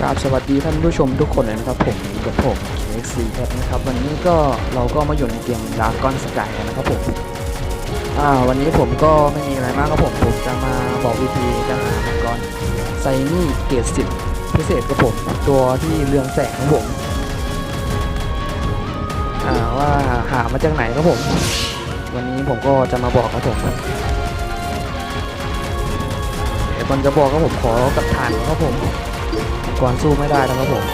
กราบสวัสดีท่านผู้ชมทุกคนเลยนะครับผมกับผม KX4 ครับนะครับ วันนี้ก็เราก็มาอยู่ในเกมดาร์กอนสกายนะครับผมอ่าวันนี้ผมก็ไม่มีอะไรมากครับผม ผมจะมาบอกวิธีการหามังกรไซนี่เกรดสิบพิเศษครับผม ตัวที่เรืองแสงครับผมอ่าว่าหามาจากไหนครับผม วันนี้ผมก็จะมาบอกครับผมเดี๋ยวก่อนจะบอกครับผมขอกับฐานครับผม ก่อนสู้ไม่ได้นะครับผม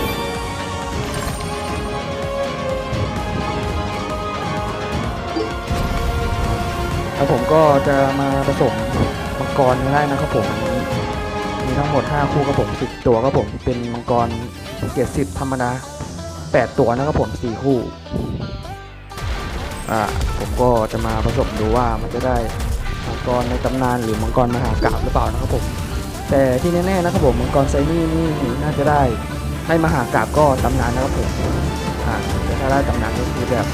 แล้วผมก็จะมาผสมมังกรได้นะครับผม มีทั้งหมด 5 คู่ครับผม 10 ตัวครับผม เป็นมังกรเกียรติสิบธรรมดา8 ตัวนะครับผม 4 คู่อ่าผมก็จะมาผสมดูว่ามันจะได้มังกรในตำนานหรือมังกรมหากราบหรือเปล่านะครับผม แต่ที่แน่ๆนะครับผมมังกรไซนี่นี่น่าจะได้ให้มหากราบก็ตำนานนะครับผมอ่าแต่ถ้าได้ตำนานก็คือแบบ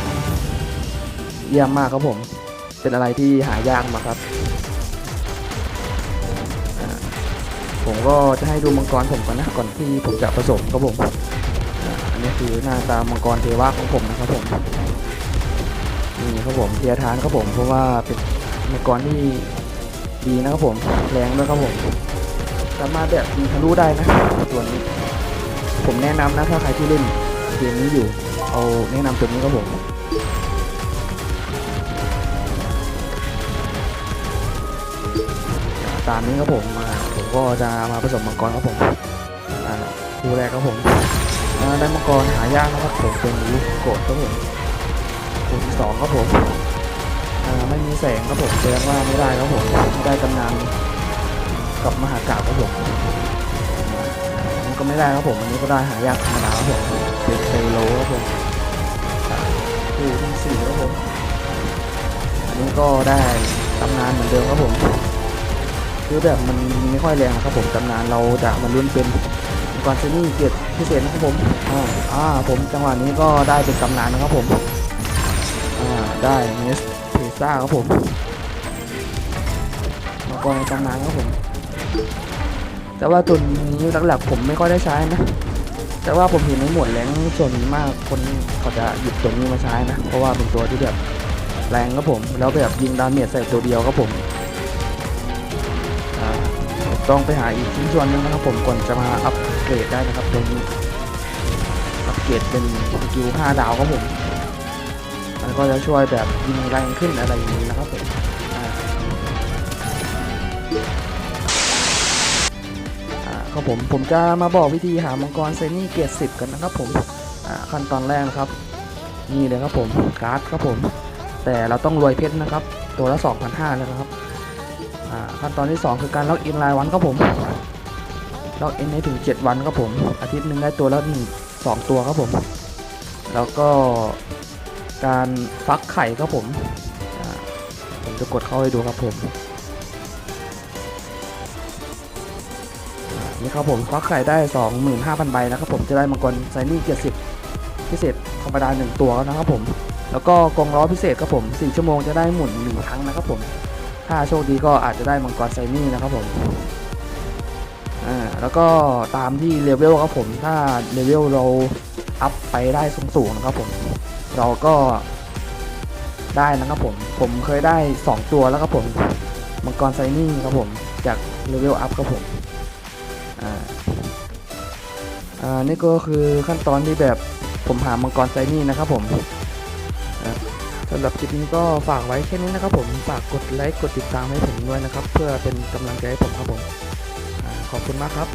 เยี่ยมมากครับผม เป็นอะไรที่หายากมากครับ ผมก็จะให้ดูมังกรผมก่อนนะก่อนที่ผมจะผสมครับผม อันนี้คือหน้าตามังกรเทวะของผมนะครับผมนี่ครับผมเทียทานครับผมเพราะว่าเป็นมังกรที่ดีนะครับผมแรงด้วยครับผม สามารถแบบยิงทะลุได้นะตัวนี้ ผมแนะนำนะถ้าใครที่เล่นเกมนี้อยู่ เอาแนะนำตัวนี้ครับผมตามนี้ครับผมมาผมก็จะมาผสมมังกรครับผมคู่แรกครับผมได้มังกรหายากนะครับผมเป็นลูกโกดครับผมคู่ที่สองครับผมไม่มีแสงครับผมแสดงว่าไม่ได้ครับผมไม่ได้ตำนานกับมหา ผมอันก็ไม่ได้ครับผมอันนี้ก็ได้หายากธรรมดาครับผมเป็นเซโลครับผมคู่ที่สี่ครับผมอันนี้ก็ได้ตำนานเหมือนเดิมครับผมคือแบบมันไม่ค่อยแรงครับผมตำนานเราจะมันลุ้นเป็นมังกรเซนี่เกียรติพิเศษนะครับผมอ่าผมจังหวะนี้ก็ได้เป็นตำนานนะครับผมอ่าได้เนสเพซ่าครับผมมังกรในตำนานครับผม แต่ว่าตัวนี้หลักๆผมไม่ค่อยได้ใช้นะ แต่ว่าผมเห็นในหมวดแรงส่วนมากคนเขาจะหยิบตัวนี้มาใช้นะ เพราะว่าเป็นตัวที่แบบแรงครับผม แล้วแบบยิงดาเมจใส่ตัวเดียวครับผมต้องไปหาอีกชิ้นส่วนหนึงนะครับผมก่อนจะมาอัปเกรดได้นะครับตัวนี้อัปเกรดเป็นสกิล5ดาวครับผมมันก็จะช่วยแบบยิงแรงขึ้นอะไรอย่างนี้นะครับผม ครับผมผมจะมาบอกวิธีหามังกรเซนี่เกรดสิบกันนะครับผมขั้นตอนแรกนะครับนี่เลยครับผมการ์ดครับผม แต่เราต้องรวยเพชรนะครับ ตัวละ2,500เลยนะครับขั้นตอนที่ 2 คือการล็อกอินรายวันครับผมล็อกอินให้ถึง 7 วันครับผม อาทิตย์หนึ่งได้ตัวละหนึ่งสองตัวครับผม แล้วก็การฟักไข่ครับผมผมจะกดเข้าให้ดูครับผม นี่ครับผมฟักไข่ได้ 25,000 ใบนะครับผมจะได้มังกรไซนี่เกียรติสิบพิเศษธรรมดา 1 ตัวนะครับผม แล้วก็กองล้อพิเศษครับผม 4 ชั่วโมงจะได้หมุน 1 ครั้งนะครับผม ถ้าโชคดีก็อาจจะได้มังกรไซนี่นะครับผมอ่าแล้วก็ตามที่เลเวลครับผม ถ้าเลเวลเราอัพไปได้สูงๆนะครับผม เราก็ได้นะครับผม ผมเคยได้ 2 ตัวแล้วครับผม มังกรไซนี่ครับผม จากเลเวลอัพครับผม อ่านี่ก็คือขั้นตอนที่แบบผมหามังกรไซนี่นะครับผมสำหรับคลิปนี้ก็ฝากไว้แค่นี้นะครับผมฝากกดไลค์กดติดตามให้ผมด้วยนะครับ เพื่อเป็นกำลังใจให้ผมครับผมอขอบคุณมากครับ